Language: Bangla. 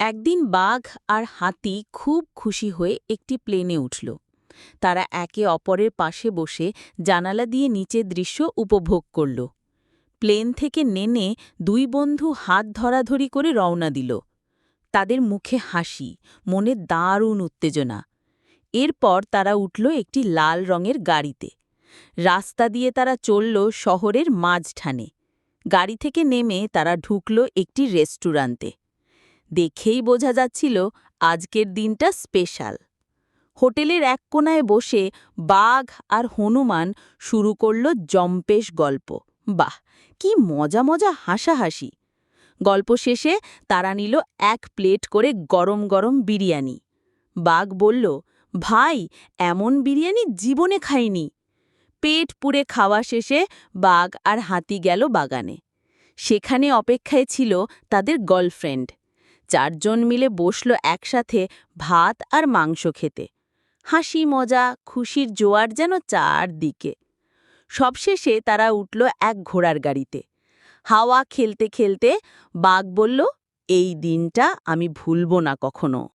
একদিন বাঘ আর হাতি খুব খুশি হয়ে একটি প্লেনে উঠল। তারা একে অপরের পাশে বসে জানালা দিয়ে নিচের দৃশ্য উপভোগ করল। প্লেন থেকে নেনে দুই বন্ধু হাত ধরাধরি করে রওনা দিল। তাদের মুখে হাসি, মনে দারুণ উত্তেজনা। এরপর তারা উঠল একটি লাল রঙের গাড়িতে। রাস্তা দিয়ে তারা চলল শহরের মাঝখানে। গাড়ি থেকে নেমে তারা ঢুকল একটি রেস্টুরান্টে দেখেই বোঝা যাচ্ছিল আজকের দিনটা স্পেশাল। হোটেলের এক কোনায় বসে বাঘ আর হনুমান শুরু করল জম্পেশ গল্প। বাহ, কি মজা মজা হাসাহাসি। গল্প শেষে তারা নিল এক প্লেট করে গরম গরম বিরিয়ানি। বাঘ বলল, ভাই, এমন বিরিয়ানি জীবনে খাইনি। পেট পুড়ে খাওয়া শেষে বাঘ আর হাতি গেল বাগানে। সেখানে অপেক্ষায় ছিল তাদের গার্লফ্রেন্ড। চারজন মিলে বসল একসাথে ভাত আর মাংস খেতে। হাসি, মজা, খুশির জোয়ার যেন চারদিকে। সবশেষে তারা উঠল এক ঘোড়ার গাড়িতে। হাওয়া খেলতে খেলতে বাঘ বলল, এই দিনটা আমি ভুলব না কখনো।